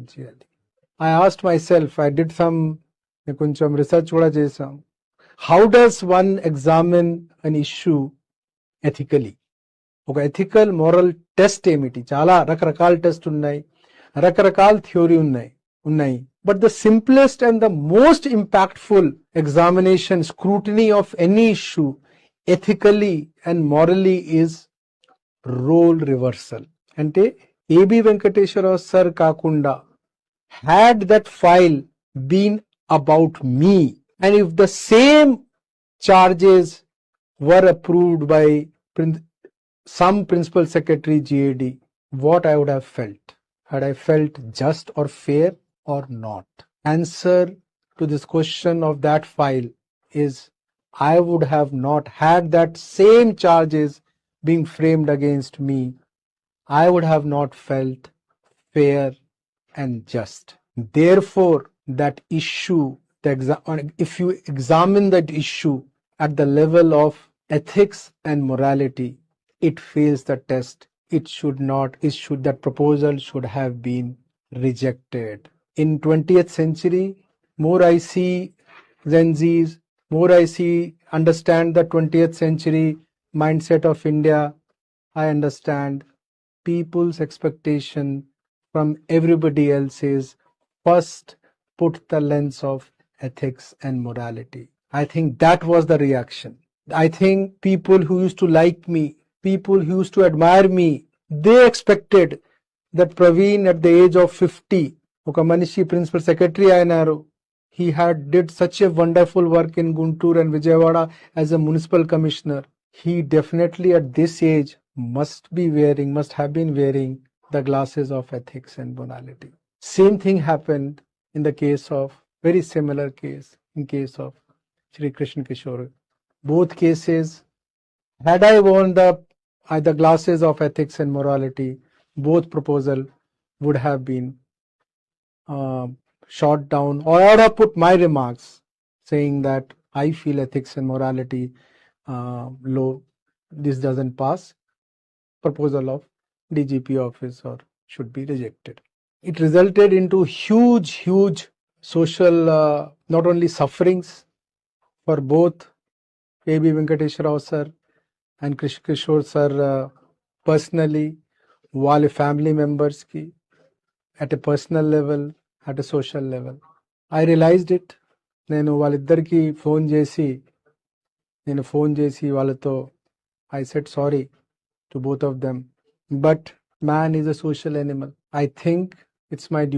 చేయాలి I asked myself I did some కొంచెం research కూడా చేసాం how does one examine an issue ethically ఒక ఎథికల్ మోరల్ టెస్ట్ ఏమిటి? చాలా రకరకాల టెస్ట్ ఉన్నాయి రకరకాల థియోరీ ఉన్నాయి ఉన్నాయి. But the simplest and the most impactful examination scrutiny of any issue ethically and morally is role reversal అంటే ఏబి వెంకటేశ్వరరావు సార్ కాకుండా had that file been about me and if the same charges were approved by prin- some principal secretary GAD, what I would have felt. Had I felt just or fair or not? Answer to this question of that file is I would have not had that same charges being framed against me. I would have not felt fair and just. Therefore, that issue, the exa- uh, if you examine that issue at the level of ethics and morality, it fails the test. It should not, it should, that proposal should have been rejected. In 20th century, more I see Gen Zs, more I see, understand the 20th century mindset of India, I understand people's expectation from everybody else is first put the lens of ethics and morality. I think that was the reaction. I think people who used to like me, people who used to admire me, they expected that Praveen at the age of 50, Okamanishi Principal Secretary INRO, he had did such a wonderful work in Guntur and Vijayawada as a municipal commissioner. He definitely at this age must be wearing, must have been wearing the glasses of ethics and morality. Same thing happened in the case of, very similar case, in case of Sri Krishna Kishore. Both cases, had I worn the, uh, the glasses of ethics and morality, both proposal would have been uh, shot down or I would have put my remarks saying that I feel ethics and morality uh, low, this doesn't pass Proposal of DGP office or should be rejected. It resulted into huge, huge social, uh, not only sufferings for both A.B. Venkateshwar Rao sir and Krish Kishore sir uh, personally, వాళ్ళ family మెంబర్స్కి at a personal level at a social level I realised it నేను వాళ్ళిద్దరికి phone చేసి నేను phone చేసి వాళ్ళతో I said sorry to both of them. But man is a social animal. I think it's my duty.